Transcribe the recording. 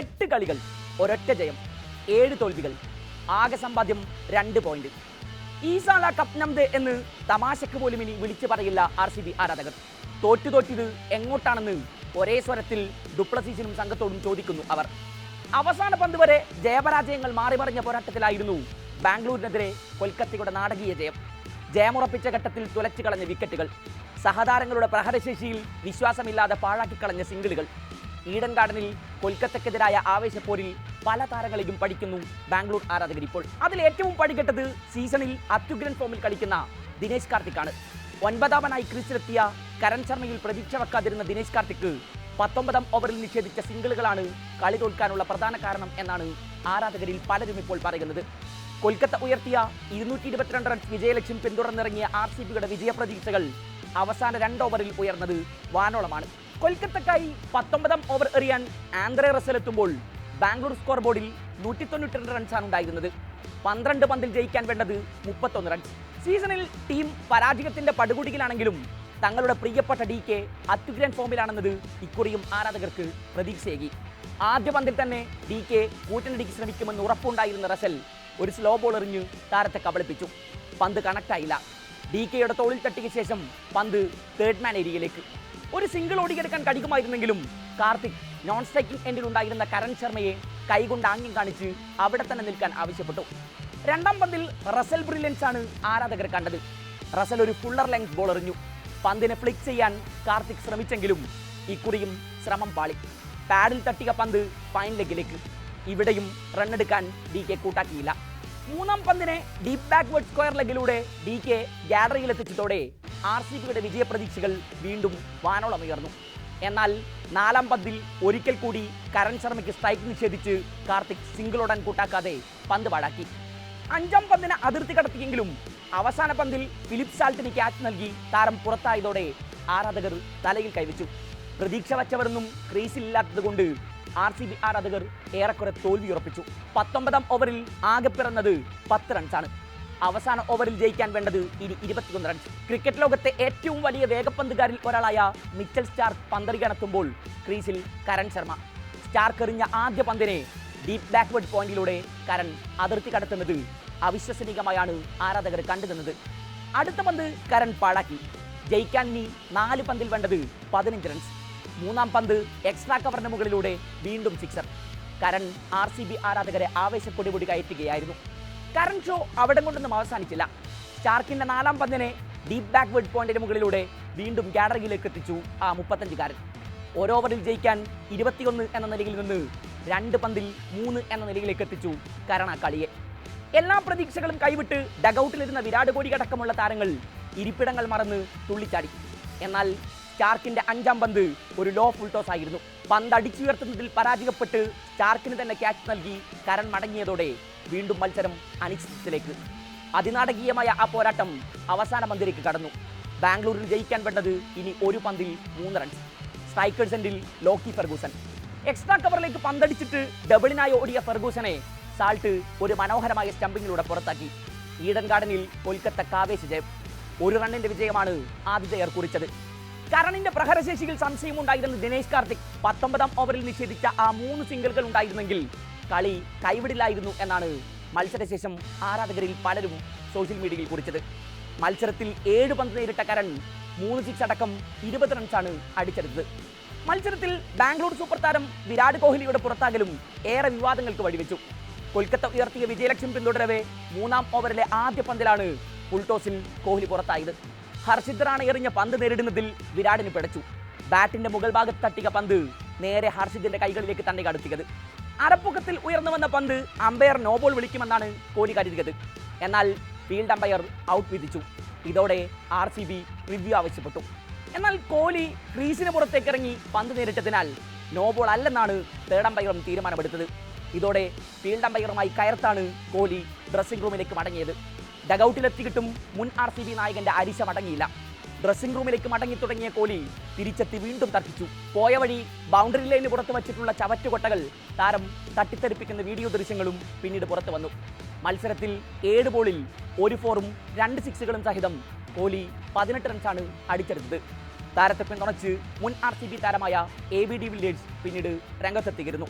എട്ട് കളികൾ ഒരൊറ്റ ജയം ഏഴ് തോൽവികൾ ആകെ സമ്പാദ്യം രണ്ട് പോയിന്റ് ഈസാല കപ്നംദ് എന്ന് തമാശക്ക് പോലും ഇനി വിളിച്ചു പറയില്ല ആർ സി ബി ആരാധകർ. തോറ്റു തോറ്റിത് എങ്ങോട്ടാണെന്ന് ഒരേ സ്വരത്തിൽ ഡുപ്ലസീസിനും സംഘത്തോടും ചോദിക്കുന്നു അവർ. അവസാന പന്ത് വരെ ജയപരാജയങ്ങൾ മാറി മറിഞ്ഞ പോരാട്ടത്തിലായിരുന്നു ബാംഗ്ലൂരിനെതിരെ കൊൽക്കത്തയുടെ നാടകീയ ജയം. ജയമുറപ്പിച്ച ഘട്ടത്തിൽ തുലച്ചു കളഞ്ഞ വിക്കറ്റുകൾ സഹതാരങ്ങളുടെ പ്രഹരശേഷിയിൽ വിശ്വാസമില്ലാതെ പാഴാക്കിക്കളഞ്ഞ സിംഗിളുകൾ ഈഡൻ ഗാർഡനിൽ കൊൽക്കത്തക്കെതിരായ ആവേശപ്പോരിൽ പല താരങ്ങളെയും പഠിക്കുന്നു ബാംഗ്ലൂർ ആരാധകർ ഇപ്പോൾ. അതിൽ ഏറ്റവും പഠിക്കട്ടത് സീസണിൽ അത്യുഗ്രൻ ഫോമിൽ കളിക്കുന്ന ദിനേശ് കാർത്തിക്കാണ്. ഒൻപതാമനായി ക്രീസിലെത്തിയ കരൺ ശർമ്മയിൽ പ്രതീക്ഷ വെക്കാതിരുന്ന ദിനേശ് കാർത്തിക്ക് പത്തൊമ്പതാം ഓവറിൽ നിഷേധിച്ച സിംഗിളുകളാണ് കളി തോൽക്കാനുള്ള പ്രധാന കാരണം എന്നാണ് ആരാധകരിൽ പലരും ഇപ്പോൾ പറയുന്നത്. കൊൽക്കത്ത ഉയർത്തിയ ഇരുന്നൂറ്റി ഇരുപത്തിരണ്ട് റൺസ് വിജയലക്ഷ്യം പിന്തുടർന്നിറങ്ങിയ ആർ സി ബിയുടെ വിജയപ്രതീക്ഷകൾ അവസാന രണ്ട് ഓവറിൽ ഉയർന്നത് വാനോളമാണ്. കൊൽക്കത്തക്കായി പത്തൊമ്പതാം ഓവർ എറിയാൻ ആന്ധ്ര റസൽ എത്തുമ്പോൾ ബാംഗ്ലൂർ സ്കോർ ബോർഡിൽ നൂറ്റി തൊണ്ണൂറ്റി രണ്ട് റൺസാണ് ഉണ്ടായിരുന്നത്. പന്ത്രണ്ട് പന്തിൽ ജയിക്കാൻ വേണ്ടത് മുപ്പത്തൊന്ന് റൺസ് സീസണിൽ ടീം പരാജയത്തിന്റെ പടുകുടികളാണെങ്കിലും തങ്ങളുടെ പ്രിയപ്പെട്ട ഡി കെ അത്യുഗ്രൻ ഫോമിലാണെന്നത് ഇക്കുറിയും ആരാധകർക്ക് പ്രതീക്ഷയേകി. ആദ്യ പന്തിൽ തന്നെ ഡി കെ കൂറ്റനടിക്ക് ശ്രമിക്കുമെന്ന് ഉറപ്പുണ്ടായിരുന്ന റസൽ ഒരു സ്ലോ ബോൾ എറിഞ്ഞ് താരത്തെ കബളിപ്പിച്ചു. പന്ത് കണക്റ്റായില്ല ഡി കെയുടെ തോളിൽ തട്ടിയ ശേഷം പന്ത് തേർഡ് മാൻ ഏരിയയിലേക്ക് ഒരു സിംഗിൾ ഓടിയെടുക്കാൻ കഴിയുമായിരുന്നെങ്കിലും കാർത്തിക് നോൺ സ്ട്രൈക്കിംഗ് എൻഡിൽ ഉണ്ടായിരുന്ന കരൺ ശർമ്മയെ കൈകൊണ്ട് ആംഗ്യം കാണിച്ച് അവിടെ തന്നെ നിൽക്കാൻ ആവശ്യപ്പെട്ടു. രണ്ടാം പന്തിൽ റസൽ ബ്രില്യൻസ് ആണ് ആരാധകർ കണ്ടത്. റസൽ ഒരു ഫുള്ളർ ലെങ്ത് ബോൾ എറിഞ്ഞു. പന്തിനെ ഫ്ലിക്ക് ചെയ്യാൻ കാർത്തിക് ശ്രമിച്ചെങ്കിലും ഇക്കുറിയും ശ്രമം പാളി. പാഡിൽ തട്ടിയ പന്ത് ഫൈൻ ലെഗിലേക്ക് ഇവിടെയും റണ്ണെടുക്കാൻ ഡി കെ കൂട്ടാക്കിയില്ല. മൂന്നാം പന്തിനെ ഡീപ് ബാക്ക്വേർഡ് സ്ക്വയർ ലെഗിലൂടെ ഡി കെ ഗാലറിയിൽ എത്തിച്ചതോടെ ആർ സി ബിയുടെ വിജയപ്രതീക്ഷകൾ വീണ്ടും വാനോളമുയർന്നു. എന്നാൽ നാലാം പന്തിൽ ഒരിക്കൽ കൂടി കരൺ ശർമ്മയ്ക്ക് സ്ട്രൈക്ക് നിഷേധിച്ച് കാർത്തിക് സിംഗിൾ ഓടാൻ കൂട്ടാക്കാതെ പന്ത് പാഴാക്കി അഞ്ചാം പന്തിന് അതിർത്തി കടത്തിയെങ്കിലും അവസാന പന്തിൽ ഫിലിപ്പ് സാൾട്ടിന് ക്യാച്ച് നൽകി താരം പുറത്തായതോടെ ആരാധകർ തലയിൽ കൈവച്ചു. പ്രതീക്ഷ വച്ചവരൊന്നും ക്രീസിലില്ലാത്തതുകൊണ്ട് ആർ സി ബി ആരാധകർ ഏറെക്കുറെ തോൽവി ഉറപ്പിച്ചു. പത്തൊമ്പതാം ഓവറിൽ ആകെ പിറന്നത് പത്ത് റൺസാണ് അവസാന ഓവറിൽ ജയിക്കാൻ വേണ്ടത് ഇനി ഇരുപത്തിയൊന്ന് റൺസ് ക്രിക്കറ്റ് ലോകത്തെ ഏറ്റവും വലിയ വേഗപ്പന്തുകാരിൽ ഒരാളായ മിച്ചൽ സ്റ്റാർക്ക് പന്തറികണത്തുമ്പോൾ ക്രീസിൽ കരൺ ശർമ്മ. സ്റ്റാർക്ക് എറിഞ്ഞ ആദ്യ പന്തിനെ ഡീപ് ബാക്ക്വേർഡ് പോയിന്റിലൂടെ കരൺ അതിർത്തി കടത്തുന്നത് അവിശ്വസനീയമായാണ് ആരാധകർ കണ്ടുനിന്നത് അടുത്ത പന്ത് കരൺ പാഴാക്കി. ജയിക്കാൻ ഇനി നാല് പന്തിൽ വേണ്ടത് പതിനഞ്ച് റൺസ് മൂന്നാം പന്ത് എക്സ്ട്രാ കവറിന് മുകളിലൂടെ വീണ്ടും sixer Karan R C B ആരാധകരെ ആവേശപ്പൊടിപൊടി കയറ്റുകയായിരുന്നു. കരൺ ഷോ അവിടെ കൊണ്ടൊന്നും അവസാനിച്ചില്ല. സ്റ്റാർക്കിന്റെ നാലാം പന്തിനെ ഡീപ് ബാക്ക് വെഡ് പോയിന്റിന് മുകളിലൂടെ വീണ്ടും ഗാലറിയിലേക്ക് എത്തിച്ചു ആ മുപ്പത്തഞ്ചുകാരൻ. ഓരോ ഓവറിൽ ജയിക്കാൻ ഇരുപത്തിയൊന്ന് എന്ന നിലയിൽ നിന്ന് രണ്ട് പന്തിൽ മൂന്ന് എന്ന നിലയിലേക്ക് എത്തിച്ചു കളിയെ എല്ലാ പ്രതീക്ഷകളും കൈവിട്ട് ഡഗൌട്ടിലിരുന്ന വിരാട് കോഹ്ലി അടക്കമുള്ള താരങ്ങൾ ഇരിപ്പിടങ്ങൾ മറന്ന് തുള്ളിച്ചാടി. എന്നാൽ സ്റ്റാർക്കിന്റെ അഞ്ചാം പന്ത് ഒരു ലോ ഫുൾ ടോസ് ആയിരുന്നു. പന്ത് അടിച്ചുയർത്തുന്നതിൽ പരാജയപ്പെട്ട് ചാർക്കിന് തന്നെ ക്യാച്ച് നൽകി കരൺ മടങ്ങിയതോടെ വീണ്ടും മത്സരം അനിശ്ചിതത്തിലേക്ക്. അതിനാടകീയമായ ആ പോരാട്ടം അവസാന പന്തിലേക്ക് കടന്നു. ബാംഗ്ലൂരിൽ ജയിക്കാൻ വേണ്ടത് ഇനി ഒരു പന്തിൽ മൂന്ന് റൺസ് സ്ട്രൈക്കേഴ്സ് എൻഡിൽ ലോക്കി ഫെർഗൂസൻ എക്സ്ട്രാ കവറിലേക്ക് പന്തടിച്ചിട്ട് ഡബിളിനായി ഓടിയ ഫെർഗൂസനെ സാൾട്ട് ഒരു മനോഹരമായ സ്റ്റംപിങ്ങിലൂടെ പുറത്താക്കി. ഈഡൻ ഗാർഡനിൽ കൊൽക്കത്ത കാവേശ് ജയം. ഒരു റണ്ണിന്റെ വിജയമാണ് ആതിഥേയർ കുറിച്ചത്. കരണിന്റെ പ്രഹരശേഷിയിൽ സംശയമുണ്ടായിരുന്ന ദിനേശ് കാർത്തിക് പത്തൊമ്പതാം ഓവറിൽ നിഷേധിച്ച ആ മൂന്ന് സിംഗിളുകൾ ഉണ്ടായിരുന്നെങ്കിൽ കളി കൈവിടില്ലായിരുന്നു എന്നാണ് മത്സരശേഷം ആരാധകരിൽ പലരും സോഷ്യൽ മീഡിയയിൽ കുറിച്ചത്. മത്സരത്തിൽ ഏഴ് പന്ത് നേരിട്ട കരൺ മൂന്ന് സിക്സ് അടക്കം ഇരുപത് റൺസാണ് അടിച്ചെടുത്തത്. മത്സരത്തിൽ ബാംഗ്ലൂർ സൂപ്പർ താരം വിരാട് കോഹ്ലിയുടെ പുറത്താകലും ഏറെ വിവാദങ്ങൾക്ക് വഴിവെച്ചു. കൊൽക്കത്ത ഉയർത്തിയ വിജയലക്ഷ്യം പിന്തുടരവേ മൂന്നാം ഓവറിലെ ആദ്യ പന്തിലാണ് ഫുൾടോസിൽ കോഹ്ലി പുറത്തായത്. ഹർഷിത് റാണ എറിഞ്ഞ പന്ത് നേരിടുന്നതിൽ വിരാടിന് പിടച്ചു. ബാറ്റിന്റെ മുകൾ ഭാഗത്ത് തട്ടിയ പന്ത് നേരെ ഹർഷിദിന്റെ കൈകളിലേക്ക് തന്നെ കടത്തിയത്. അരപ്പുക്കത്തിൽ ഉയർന്നു വന്ന പന്ത് അമ്പയർ നോബോൾ വിളിക്കുമെന്നാണ് കോഹ്ലി കരുതിയത്. എന്നാൽ ഫീൽഡ് അമ്പയർ ഔട്ട് വിധിച്ചു. ഇതോടെ ആർ സി ബി റിവ്യൂ ആവശ്യപ്പെട്ടു. എന്നാൽ കോഹ്ലി ക്രീസിന് പുറത്തേക്ക് ഇറങ്ങി പന്ത് നേരിട്ടതിനാൽ നോബോൾ അല്ലെന്നാണ് തേർഡ് അമ്പയറും തീരുമാനമെടുത്തത്. ഇതോടെ ഫീൽഡ് അമ്പയറുമായി കയർത്താണ് കോഹ്ലി ഡ്രസ്സിംഗ് റൂമിലേക്ക് മടങ്ങിയത്. ഡഗൌട്ടിലെത്തിയിട്ടും മുൻ ആർ സി ബി നായകന്റെ അരിശ മടങ്ങിയില്ല. ഡ്രസ്സിംഗ് റൂമിലേക്ക് മടങ്ങി തുടങ്ങിയ കോഹ്ലി തിരിച്ചെത്തി വീണ്ടും തർക്കിച്ചു പോയ വഴി ബൗണ്ടറി ലൈന് പുറത്ത് വച്ചിട്ടുള്ള ചവറ്റുകൊട്ടകൾ താരം തട്ടിത്തെറിപ്പിക്കുന്ന വീഡിയോ ദൃശ്യങ്ങളും പിന്നീട് പുറത്തു വന്നു. മത്സരത്തിൽ ഏഴ് ബോളിൽ ഒരു ഫോറും രണ്ട് സിക്സുകളും സഹിതം കോഹ്ലി പതിനെട്ട് റൺസാണ് അടിച്ചെടുത്തത്. താരത്തെ പിന്തുണച്ച് മുൻ ആർ സി ബി താരമായ എ ബി ഡി വില്ലേഴ്സ് പിന്നീട് രംഗത്തെത്തിയിരുന്നു.